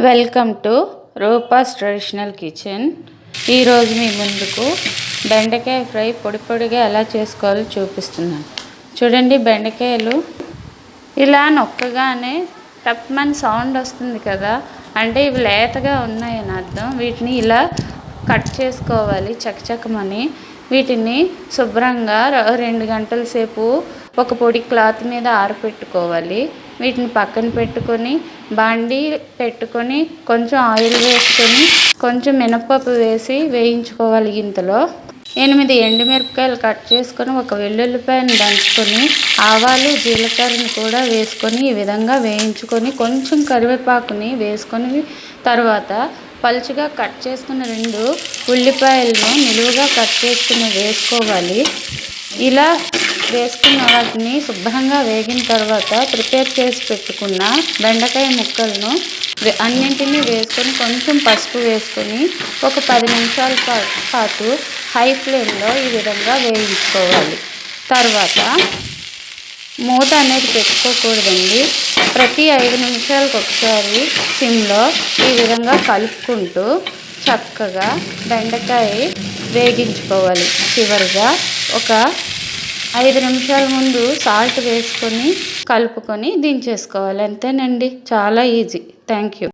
Welcome to Roopa's traditional kitchen. ఈరోజు మీ ముందుకు బెండకాయ ఫ్రై పొడి పొడిగా ఎలా చేసుకోవాలో చూపిస్తున్నాను. చూడండి బెండకాయలు ఇలా నొక్కగానే టప్మని సౌండ్ వస్తుంది కదా. అంటే ఇవి లేతగా ఉన్నాయని అర్థం. వీటిని ఇలా కట్ చేసుకోవాలి చకచకమని. వీటిని శుభ్రంగా రెండు గంటల సేపు ఒక పొడి క్లాత్ మీద ఆరపెట్టుకోవాలి వీటిని పక్కన పెట్టుకొని బాండి పెట్టుకొని కొంచెం ఆయిల్ వేసుకొని కొంచెం మినపప్పు వేసి వేయించుకోవాలి ఇంతలో. ఎనిమిది ఎండుమిరపకాయలు కట్ చేసుకొని ఒక వెల్లుల్లిపాయను దంచుకొని ఆవాలు జీలకర్రని కూడా వేసుకొని ఈ విధంగా వేయించుకొని కొంచెం కరివేపాకుని వేసుకొని తర్వాత పలుచగా కట్ చేసుకున్న రెండు ఉల్లిపాయలను నిలువుగా కట్ చేసుకుని వేసుకోవాలి. ఇలా వేసుకున్న వాటిని శుభ్రంగా వేగిన తర్వాత ప్రిపేర్ చేసి పెట్టుకున్న బెండకాయ ముక్కలను అన్నింటినీ వేసుకొని కొంచెం పసుపు వేసుకొని ఒక పది నిమిషాల పా- పాటు హై ఫ్లేమ్లో ఈ విధంగా వేయించుకోవాలి. తర్వాత మూత అనేది పెట్టుకోకూడదండి. ప్రతి ఐదు నిమిషాలకు ఒకసారి సిమ్లో ఈ విధంగా కలుపుకుంటూ చక్కగా బెండకాయ వేగించుకోవాలి. చివరిగా ఒక ఐదు నిమిషాల ముందు సాల్ట్ వేసుకొని కలుపుకొని దించేసుకోవాలి. అంతేనండి. చాలా ఈజీ. Thank you